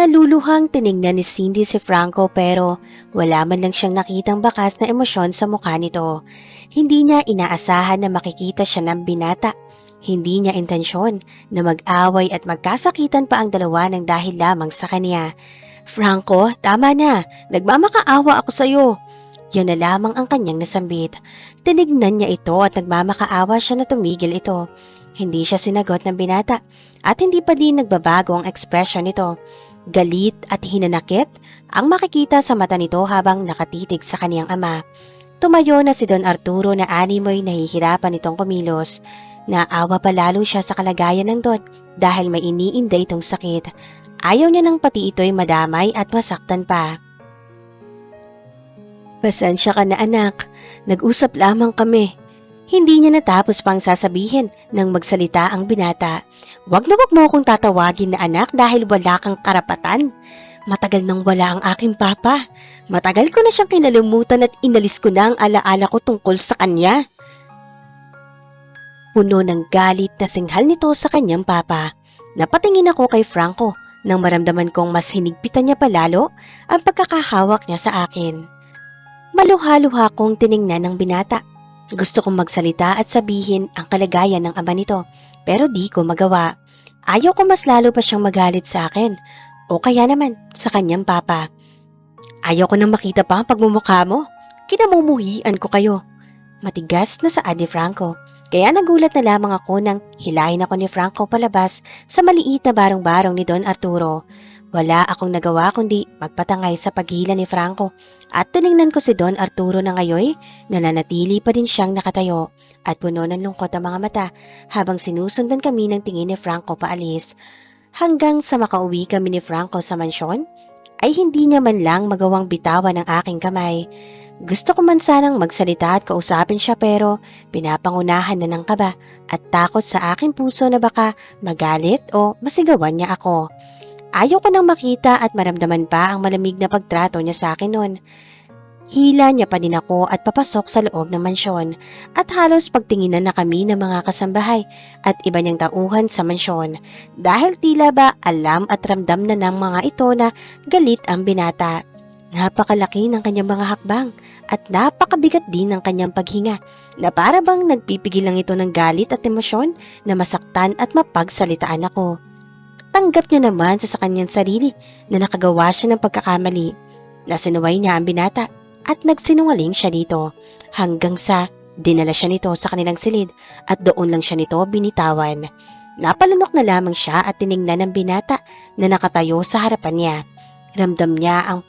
Naluluhang tiningnan ni Cindy si Franco pero wala man lang siyang nakitang bakas na emosyon sa mukha nito. Hindi niya inaasahan na makikita siya ng binata. Hindi niya intensyon na mag-away at magkasakitan pa ang dalawa ng dahil lamang sa kanya. Franco, tama na. Nagmamakaawa ako sa'yo. Yan na lamang ang kanyang nasambit. Tinignan niya ito at nagmamakaawa siya na tumigil ito. Hindi siya sinagot ng binata at hindi pa din nagbabago ang ekspresyon nito. Galit at hinanakit ang makikita sa mata nito habang nakatitig sa kaniyang ama. Tumayo na si Don Arturo na animoy nahihirapan itong kumilos. Naawa pa lalo siya sa kalagayan ng Don dahil may iniinda itong sakit. Ayaw niya nang pati ito'y madamay at masaktan pa. Pasensya ka na anak, nag-usap lamang kami. Hindi niya natapos pang sasabihin nang magsalita ang binata. Huwag na wag mo akong tatawagin na anak dahil wala kang karapatan. Matagal nang wala ang aking papa. Matagal ko na siyang kinalimutan at inalis ko na ang alaala ko tungkol sa kanya. Puno ng galit na singhal nito sa kanyang papa. Napatingin ako kay Franco nang maramdaman kong mas hinigpitan niya palalo ang pagkakahawak niya sa akin. Maluha-luha kong tiningnan ng binata. Gusto kong magsalita at sabihin ang kalagayan ng ama nito, pero di ko magawa. Ayaw ko mas lalo pa siyang magalit sa akin, o kaya naman sa kanyang papa. Ayaw ko nang makita pa ang pagmumukha mo. Kinamumuhian ko kayo. Matigas na sa ni Franco. Kaya nagulat na lamang ako nang hilahin ako ni Franco palabas sa maliit na barong-barong ni Don Arturo. Wala akong nagawa kundi magpatangay sa paghila ni Franco at tiningnan ko si Don Arturo na ngayoy nananatili pa din siyang nakatayo at puno ng lungkot ang mga mata habang sinusundan kami ng tingin ni Franco paalis. Hanggang sa makauwi kami ni Franco sa mansyon, ay hindi niya man lang magawang bitawan ang aking kamay. Gusto ko man sanang magsalita at kausapin siya pero pinapangunahan na ng kaba at takot sa aking puso na baka magalit o masigawan niya ako. Ayaw ko nang makita at maramdaman pa ang malamig na pagtrato niya sa akin noon. Hila niya pa din ako at papasok sa loob ng mansyon at halos pagtinginan na kami ng mga kasambahay at iba niyang tauhan sa mansyon dahil tila ba alam at ramdam na ng mga ito na galit ang binata. Napakalaki ng kanyang mga hakbang at napakabigat din ng kanyang paghinga na para bang nagpipigil lang ito ng galit at emosyon na masaktan at mapagsalitaan ako. Tanggap niya naman sa, sa kanyang sarili na nakagawa siya ng pagkakamali. Nasinuway niya ang binata at nagsinungaling siya dito hanggang sa dinala siya nito sa kanilang silid at doon lang siya nito binitawan. Napalunok na lamang siya at tiningnan ng binata na nakatayo sa harapan niya. Ramdam niya ang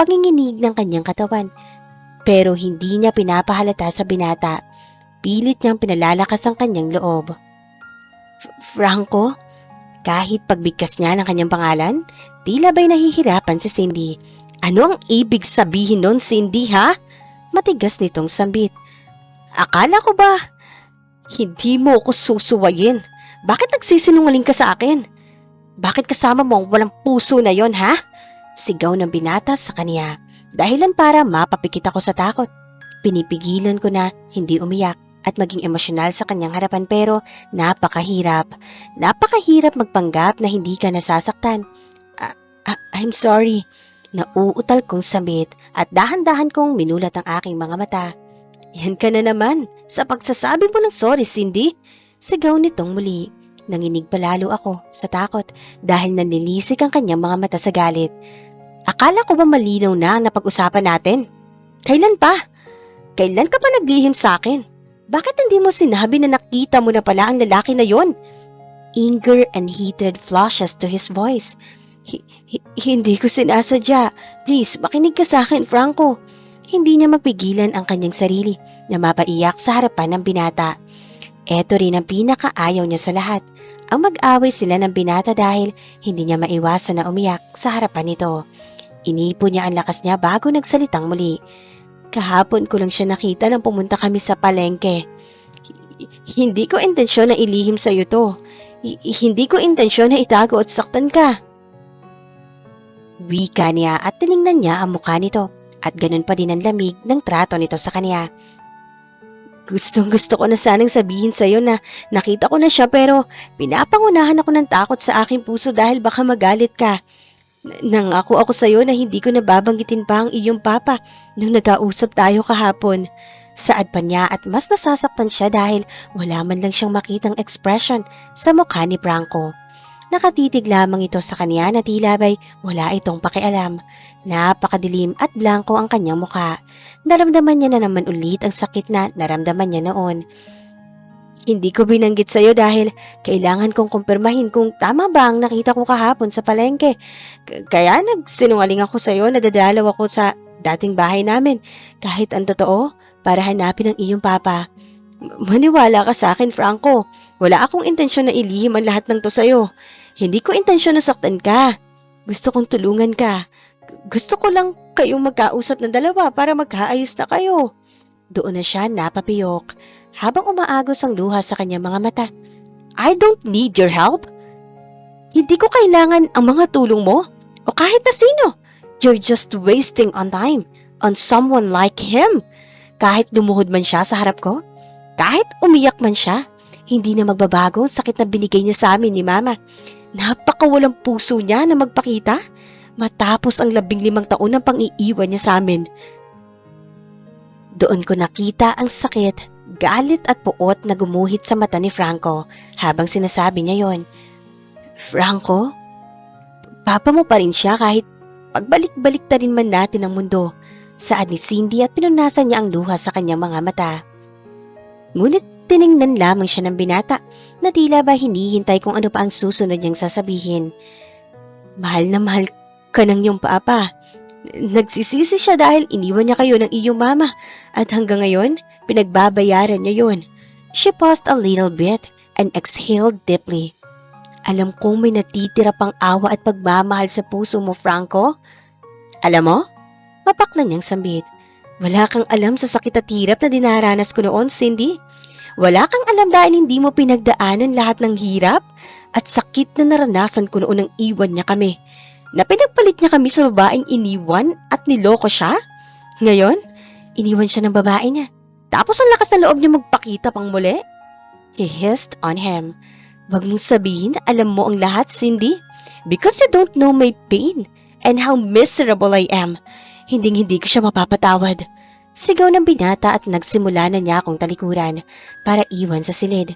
panginginig ng kanyang katawan. Pero hindi niya pinapahalata sa binata. Pilit niyang pinalalakas ang kanyang loob. F- Franco? Kahit pagbigkas niya ng kanyang pangalan, tila ba'y nahihirapan si Cindy. Ano ang ibig sabihin nun, Cindy, ha? Matigas nitong sambit. Akala ko ba, hindi mo ako susuwayin. Bakit nagsisinungaling ka sa akin? Bakit kasama mo ang walang puso na yon, ha? Sigaw ng binata sa kaniya. Dahilan para mapapikit ako sa takot. Pinipigilan ko na hindi umiyak at maging emosyonal sa kanyang harapan pero napakahirap. Napakahirap magpanggap na hindi ka nasasaktan. Ah, ah, I'm sorry. Nauutal kong samit at dahan-dahan kong minulat ang aking mga mata. Yan ka na naman sa pagsasabi mo ng sorry, Cindy. Sigaw nitong muli. Nanginig palalo ako sa takot dahil nanilisik ang kanyang mga mata sa galit. Akala ko ba malinaw na ang napag-usapan natin? Kailan pa? Kailan ka pa naglihim sa akin? Bakit hindi mo sinabi na nakita mo na pala ang lalaki na yon? Anger and heated flashes to his voice. Hi- hi- hindi ko sinasadya. Please, makinig ka sa akin, Franco. Hindi niya mapigilan ang kanyang sarili na mapaiyak sa harapan ng binata. Eto rin ang pinakaayaw niya sa lahat. Ang mag-away sila ng binata dahil hindi niya maiwasan na umiyak sa harapan nito. Inipo niya ang lakas niya bago nagsalitang muli. Kahapon ko lang siya nakita nang pumunta kami sa palengke. H- Hindi ko intensyon na ilihim sa iyo to. H- Hindi ko intensyon na itago at saktan ka. Wika niya at tiningnan niya ang mukha nito at ganun pa din ang lamig ng trato nito sa kanya. Gustong gusto ko na sanang sabihin sa iyo na nakita ko na siya pero pinapangunahan ako ng takot sa aking puso dahil baka magalit ka. N- Nangako ako sa'yo na hindi ko nababanggitin pa ang iyong papa nung nag-ausap tayo kahapon. Saad pa niya at mas nasasaktan siya dahil wala man lang siyang makitang expression sa mukha ni Franco. Nakatitig lamang ito sa kanya na tila ba'y wala itong pakialam. Napakadilim at blanco ang kanyang mukha. Naramdaman niya na naman ulit ang sakit na naramdaman niya noon. Hindi ko binanggit sa'yo dahil kailangan kong kumpirmahin kung tama ba ang nakita ko kahapon sa palengke. K- kaya nagsinungaling ako sa'yo na dadalaw ako sa dating bahay namin kahit ang totoo para hanapin ang iyong papa. Maniwala ka sa akin, Franco. Wala akong intensyon na ilihim ang lahat ng to sa'yo. Hindi ko intensyon na saktan ka. Gusto kong tulungan ka. Gusto ko lang kayong magkausap ng dalawa para magkaayos na kayo. Doon na siya napapiyok habang umaagos ang luha sa kanyang mga mata. I don't need your help. Hindi ko kailangan ang mga tulong mo o kahit na sino. You're just wasting on time on someone like him. Kahit lumuhod man siya sa harap ko, kahit umiyak man siya, hindi na magbabago ang sakit na binigay niya sa amin ni Mama. Napakawalang puso niya na magpakita matapos ang labing limang taon ng pang-iiwan niya sa amin. Doon ko nakita ang sakit, galit at puot na gumuhit sa mata ni Franco habang sinasabi niya yon. Franco, papa mo pa rin siya kahit pagbalik-balik ta rin man natin ang mundo. Saad ni Cindy at pinunasan niya ang luha sa kanyang mga mata. Ngunit tiningnan lamang siya ng binata na tila ba hinihintay kung ano pa ang susunod niyang sasabihin. Mahal na mahal ka ng iyong papa. Nagsisisi siya dahil iniwan niya kayo ng iyong mama at hanggang ngayon, pinagbabayaran niya yon. She paused a little bit and exhaled deeply. Alam kong may natitira pang awa at pagmamahal sa puso mo, Franco. Alam mo? Mapak na niyang sambit. Wala kang alam sa sakit at hirap na dinaranas ko noon, Cindy. Wala kang alam dahil hindi mo pinagdaanan lahat ng hirap at sakit na naranasan ko noon nang iwan niya kami. Na pinagpalit niya kami sa babaeng iniwan at niloko siya. Ngayon, iniwan siya ng babae niya. Tapos ang lakas na loob niya magpakita pang muli. He hissed on him. Wag mong sabihin na alam mo ang lahat, Cindy. Because you don't know my pain and how miserable I am. Hinding-hindi ko siya mapapatawad. Sigaw ng binata at nagsimula na niya akong talikuran para iwan sa silid.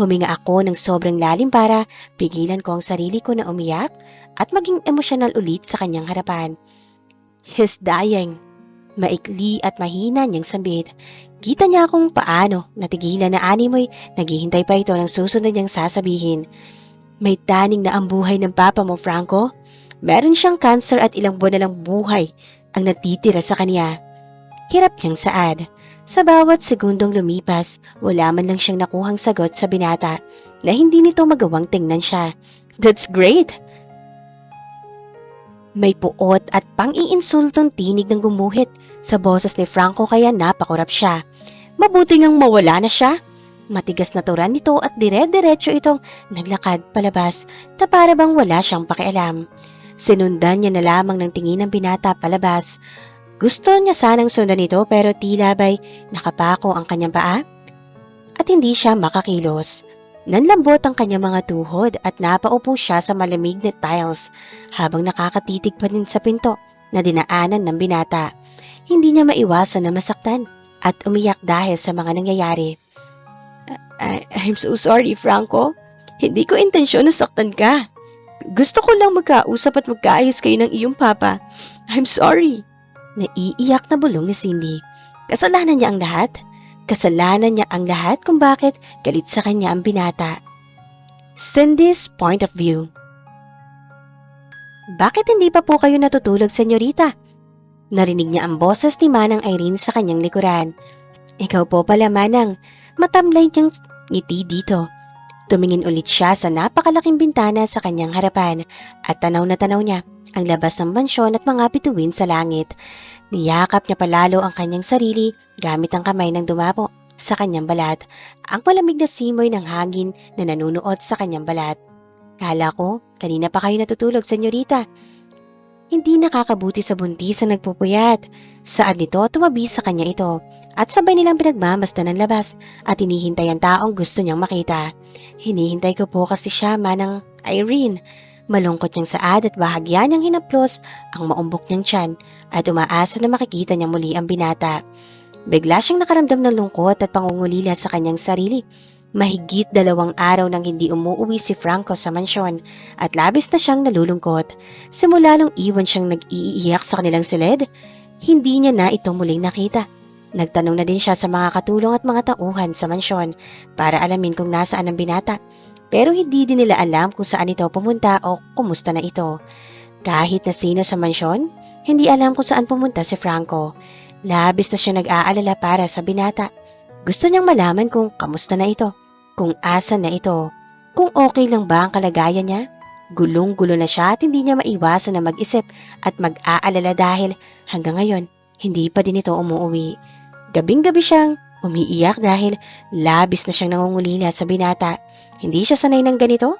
Huminga ako ng sobrang lalim para pigilan ko ang sarili ko na umiyak at maging emosyonal ulit sa kanyang harapan. He's dying. Maikli at mahina niyang sambit. Kita niya kung paano natigilan na animoy naghihintay pa ito ng susunod niyang sasabihin. May taning na ang buhay ng papa mo, Franco. Meron siyang cancer at ilang buwan na lang buhay ang natitira sa kanya. Hirap niyang saad. Sa bawat segundong lumipas, wala man lang siyang nakuhang sagot sa binata na hindi nito magawang tingnan siya. That's great! May puot at pang-iinsultong tinig ng gumuhit sa boses ni Franco kaya napakurap siya. Mabuti ngang mawala na siya. Matigas na turan nito at dire-diretso itong naglakad palabas na para bang wala siyang pakialam. Sinundan niya na lamang ng tingin ng binata palabas. Gusto niya sanang sundan ito pero tila ba'y nakapako ang kanyang paa at hindi siya makakilos. Nanlambot ang kanyang mga tuhod at napaupo siya sa malamig na tiles habang nakakatitig pa din sa pinto na dinaanan ng binata. Hindi niya maiwasan na masaktan at umiyak dahil sa mga nangyayari. I- I'm so sorry, Franco. Hindi ko intensyon na saktan ka. Gusto ko lang magkausap at magkaayos kayo ng iyong papa. I'm sorry. Naiiyak na bulong ni Cindy. Kasalanan niya ang lahat. Kasalanan niya ang lahat kung bakit galit sa kanya ang binata. Cindy's point of view. Bakit hindi pa po kayo natutulog, senyorita? Narinig niya ang boses ni Manang Irene sa kanyang likuran. Ikaw po pala, Manang. Matamlay niyang ngiti dito. Tumingin ulit siya sa napakalaking bintana sa kanyang harapan at tanaw na tanaw niya ang labas ng mansyon at mga bituin sa langit. Niyakap niya palalo ang kanyang sarili gamit ang kamay ng dumapo sa kanyang balat, ang malamig na simoy ng hangin na nanunuot sa kanyang balat. Kala ko, kanina pa kayo natutulog, senyorita. Hindi nakakabuti sa buntis ang nagpupuyat. Saan nito tumabi sa kanya ito at sabay nilang pinagmamasdan ng labas at hinihintay ang taong gusto niyang makita. Hinihintay ko po kasi siya manang Irene. Malungkot niyang saad at bahagya niyang hinaplos ang maumbok niyang tiyan at umaasa na makikita niya muli ang binata. Bigla siyang nakaramdam ng lungkot at pangungulila sa kanyang sarili. Mahigit dalawang araw nang hindi umuuwi si Franco sa mansyon at labis na siyang nalulungkot. Simula nung iwan siyang nag-iiyak sa kanilang silid, hindi niya na ito muling nakita. Nagtanong na din siya sa mga katulong at mga tauhan sa mansyon para alamin kung nasaan ang binata. Pero hindi din nila alam kung saan ito pumunta o kumusta na ito. Kahit na sino sa mansyon, hindi alam kung saan pumunta si Franco. Labis na siya nag-aalala para sa binata. Gusto niyang malaman kung kamusta na ito, kung asan na ito, kung okay lang ba ang kalagayan niya. Gulong-gulo na siya at hindi niya maiwasan na mag-isip at mag-aalala dahil hanggang ngayon, hindi pa din ito umuwi. Gabing-gabi siyang umiiyak dahil labis na siyang nangungulila sa binata. Hindi siya sanay ng ganito.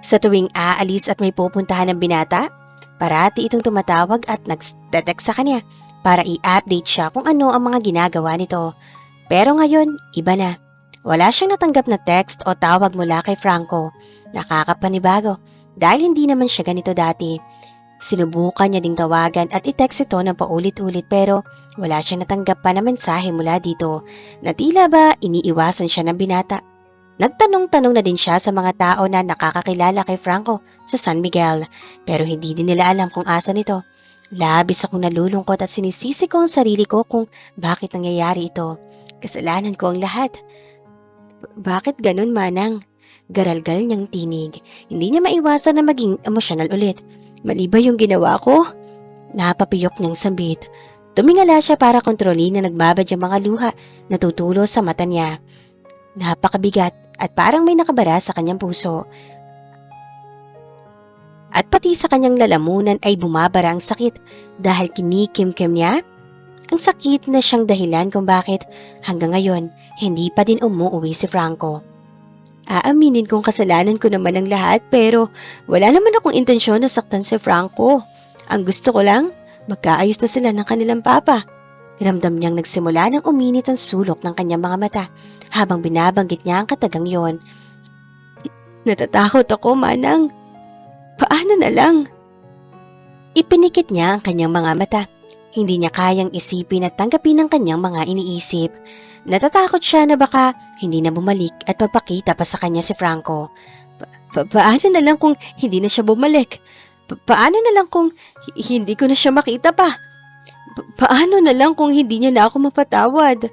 Sa tuwing aalis at may pupuntahan ng binata, parati itong tumatawag at nag-text sa kanya para i-update siya kung ano ang mga ginagawa nito. Pero ngayon, iba na. Wala siyang natanggap na text o tawag mula kay Franco. Nakakapanibago dahil hindi naman siya ganito dati. Sinubukan niya ding tawagan at i-text ito ng paulit-ulit pero wala siyang natanggap pa na mensahe mula dito na tila ba iniiwasan siya ng binata. Nagtanong-tanong na din siya sa mga tao na nakakakilala kay Franco sa San Miguel pero hindi din nila alam kung asan ito. Labis akong nalulungkot at sinisisi ko ang sarili ko kung bakit nangyayari ito. Kasalanan ko ang lahat. Bakit ganun, Manang? Garalgal niyang tinig. Hindi niya maiwasan na maging emosyonal ulit. Mali ba yung ginawa ko? Napapiyok niyang sambit. Tumingala siya para kontrolin na nagbabad yung mga luha na tutulo sa mata niya. Napakabigat at parang may nakabara sa kanyang puso. At pati sa kanyang lalamunan ay bumabara ang sakit dahil kinikim-kim niya ang sakit na siyang dahilan kung bakit hanggang ngayon hindi pa din umuwi si Franco. Aaminin kong kasalanan ko naman ang lahat pero wala naman akong intensyon na saktan si Franco. Ang gusto ko lang, magkaayos na sila ng kanilang papa. Ramdam niyang nagsimula ng uminit ang sulok ng kanyang mga mata habang binabanggit niya ang katagang yon. Natatakot ako, Manang. Paano na lang? Ipinikit niya ang kanyang mga mata. Hindi niya kayang isipin at tanggapin ang kanyang mga iniisip. Natatakot siya na baka hindi na bumalik at magpakita pa sa kanya si Franco. Pa- paano na lang kung hindi na siya bumalik? Pa- paano na lang kung hi- hindi ko na siya makita pa? Pa- paano na lang kung hindi niya na ako mapatawad?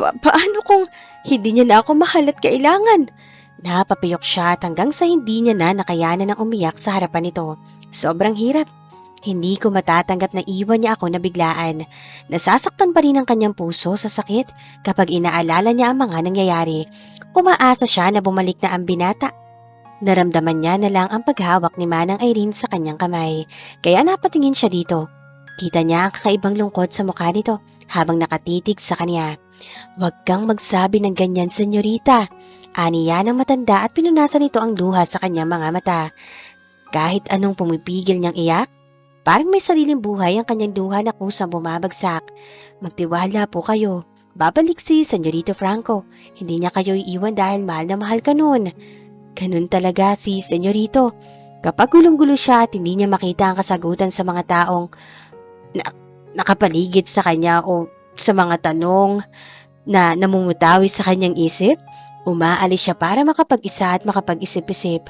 Pa- paano kung hindi niya na ako mahal at kailangan? Napapiyok siya at hanggang sa hindi niya na nakayanan ng umiyak sa harapan nito. Sobrang hirap. Hindi ko matatanggap na iwan niya ako na biglaan. Nasasaktan pa rin ang kanyang puso sa sakit kapag inaalala niya ang mga nangyayari. Umaasa siya na bumalik na ang binata. Naramdaman niya na lang ang paghawak ni Manang Irene sa kanyang kamay, kaya napatingin siya dito. Kita niya ang kakaibang lungkot sa mukha nito habang nakatitig sa kanya. Huwag kang magsabi ng ganyan, senyorita. Aniya ng matanda at pinunasan nito ang luha sa kanyang mga mata. Kahit anong pumipigil niyang iyak, parang may sariling buhay ang kanyang luha na kusang bumabagsak. Magtiwala po kayo. Babalik si Senyorito Franco. Hindi niya kayo iiwan dahil mahal na mahal ka noon. Ganun talaga si Senyorito. Kapag gulong-gulo siya at hindi niya makita ang kasagutan sa mga taong na- nakapaligid sa kanya o sa mga tanong na namumutawi sa kanyang isip, umaalis siya para makapag-isa at makapag-isip-isip.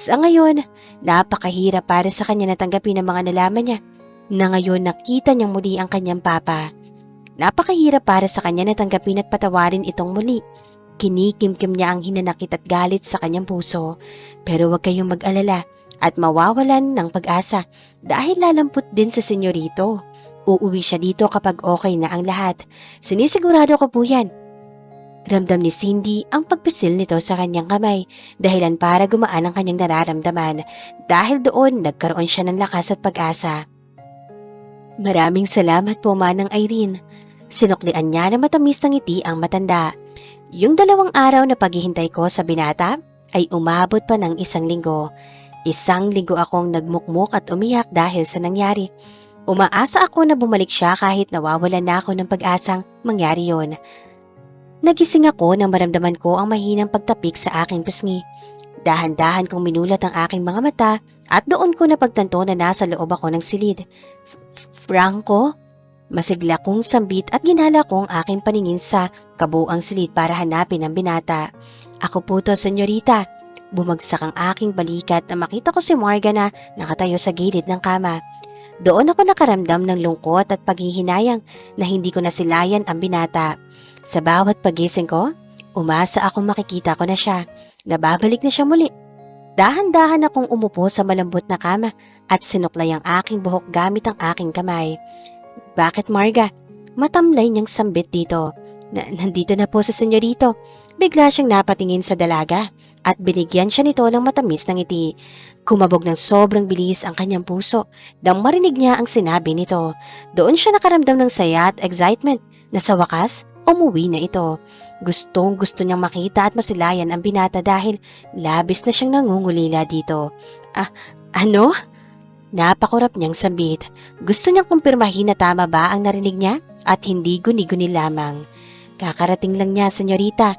Sa ngayon, napakahirap para sa kanya natanggapin ang mga nalaman niya na ngayon nakita niyang muli ang kanyang papa. Napakahirap para sa kanya na tanggapin at patawarin itong muli. Kinikimkim niya ang hinanakit at galit sa kanyang puso. Pero huwag kayong mag-alala at mawawalan ng pag-asa dahil lalampot din sa senyorito. Uuwi siya dito kapag okay na ang lahat. Sinisigurado ko po yan. Ramdam ni Cindy ang pagpisil nito sa kanyang kamay dahilan para gumaan ang kanyang nararamdaman dahil doon nagkaroon siya ng lakas at pag-asa. Maraming salamat po Manang Irene. Sinuklian niya na matamis ng ngiti ang matanda. Yung dalawang araw na paghihintay ko sa binata ay umabot pa ng isang linggo. Isang linggo akong nagmukmuk at umiyak dahil sa nangyari. Umaasa ako na bumalik siya kahit nawawalan na ako ng pag-asang mangyari yon. Nagising ako nang maramdaman ko ang mahinang pagtapik sa aking pisngi. Dahan-dahan kong minulat ang aking mga mata at doon ko napagtanto na nasa loob ako ng silid. F- Franco? Masigla kong sambit at ginala ko ang aking paningin sa kabuang silid para hanapin ang binata. Ako po to, senyorita. Bumagsak ang aking balikat na makita ko si Morgan na nakatayo sa gilid ng kama. Doon ako nakaramdam ng lungkot at paghihinayang na hindi ko nasilayan ang binata. Sa bawat pagising ko, umasa akong makikita ko na siya. Nababalik na siya muli. Dahan-dahan akong umupo sa malambot na kama at sinuklay ang aking buhok gamit ang aking kamay. Bakit Marga? Matamlay niyang sambit dito. Na, nandito na po sa senyorito. Bigla siyang napatingin sa dalaga at binigyan siya nito ng matamis ng ngiti. Kumabog ng sobrang bilis ang kanyang puso nang marinig niya ang sinabi nito. Doon siya nakaramdam ng saya at excitement na sa wakas, umuwi na ito. Gustong gusto niyang makita at masilayan ang binata dahil labis na siyang nangungulila dito. Ah, ano? Napakurap niyang sambit. Gusto niyang kumpirmahin na tama ba ang narinig niya at hindi guni-guni lamang. Kakarating lang niya, senyorita.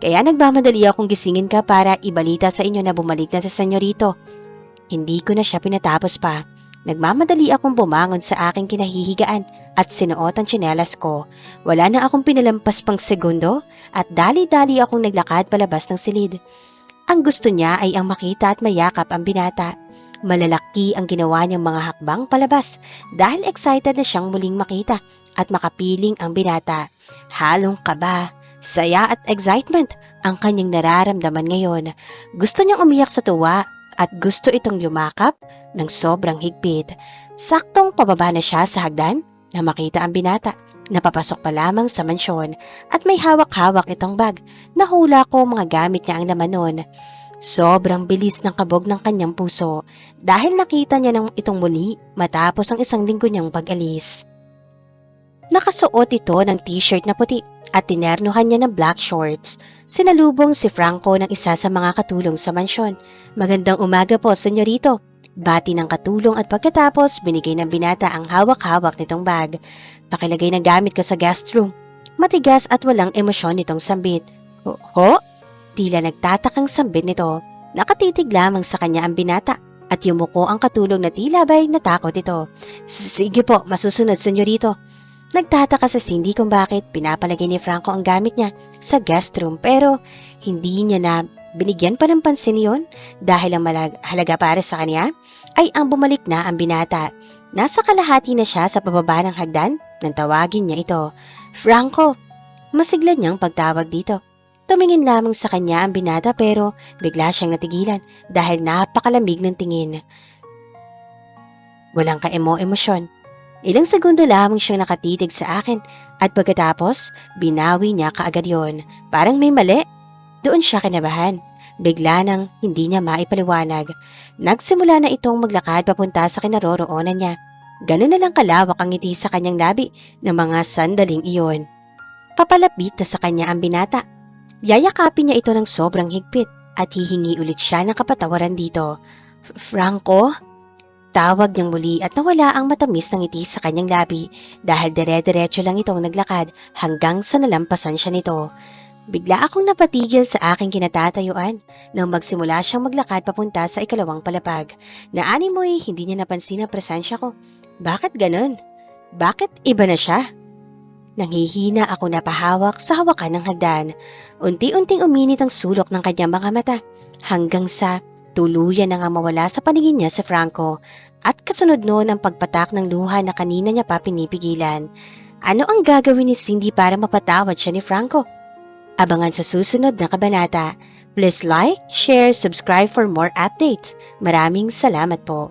Kaya nagmamadali akong gisingin ka para ibalita sa inyo na bumalik na sa senyorito. Hindi ko na siya pinatapos pa. Nagmamadali akong bumangon sa aking kinahihigaan at sinuot ang tsinelas ko. Wala na akong pinalampas pang segundo at dali-dali akong naglakad palabas ng silid. Ang gusto niya ay ang makita at mayakap ang binata. Malalaki ang ginawa niyang mga hakbang palabas dahil excited na siyang muling makita at makapiling ang binata. Halong kaba, saya at excitement ang kanyang nararamdaman ngayon. Gusto niyang umiyak sa tuwa at gusto itong yumakap ng sobrang higpit. Saktong pababa na siya sa hagdan na makita ang binata. Napapasok pa lamang sa mansyon at may hawak-hawak itong bag. Nahula ko mga gamit niya ang laman nun. Sobrang bilis ng kabog ng kanyang puso dahil nakita niya ng itong muli matapos ang isang linggo niyang pag-alis. Nakasuot ito ng t-shirt na puti at tinernuhan niya ng black shorts. Sinalubong si Franco ng isa sa mga katulong sa mansyon. Magandang umaga po, senyorito. Bati ng katulong at pagkatapos binigay ng binata ang hawak-hawak nitong bag. Pakilagay ng gamit ko sa guest room. Matigas at walang emosyon nitong sambit. Ho? ho? Tila nagtatakang sambit nito. Nakatitig lamang sa kanya ang binata at yumuko ang katulong na tila ba'y natakot ito. Sige po, masusunod senyorito. Nagtataka sa Cindy kung bakit pinapalagay ni Franco ang gamit niya sa guest room pero hindi niya na binigyan pa ng pansin yon dahil ang halaga para sa kanya ay ang bumalik na ang binata. Nasa kalahati na siya sa pababa ng hagdan nang tawagin niya ito. Franco! Masigla niyang pagtawag dito. Tumingin lamang sa kanya ang binata pero bigla siyang natigilan dahil napakalamig ng tingin. Walang kaemo-emosyon. Ilang segundo lamang siyang nakatitig sa akin at pagkatapos, binawi niya kaagad yon. Parang may mali. Doon siya kinabahan. Bigla nang hindi niya maipaliwanag. Nagsimula na itong maglakad papunta sa kinaroroonan niya. Ganun na lang kalawak ang ngiti sa kanyang labi ng mga sandaling iyon. Papalapit na sa kanya ang binata. Yayakapin niya ito ng sobrang higpit at hihingi ulit siya ng kapatawaran dito. Franco? Tawag niyang muli at nawala ang matamis ng ngiti sa kanyang labi dahil dere-derecho lang itong naglakad hanggang sa nalampasan siya nito. Bigla akong napatigil sa aking kinatatayuan nang magsimula siyang maglakad papunta sa ikalawang palapag. Naani mo'y hindi niya napansin ang presensya ko. Bakit ganun? Bakit iba na siya? Nanghihina ako napahawak sa hawakan ng hagdan. Unti-unting uminit ang sulok ng kanyang mga mata hanggang sa Tuluyan na nga mawala sa paningin niya si Franco at kasunod noon ang pagpatak ng luha na kanina niya pa pinipigilan. Ano ang gagawin ni Cindy para mapatawad siya ni Franco? Abangan sa susunod na kabanata. Please like, share, subscribe for more updates. Maraming salamat po.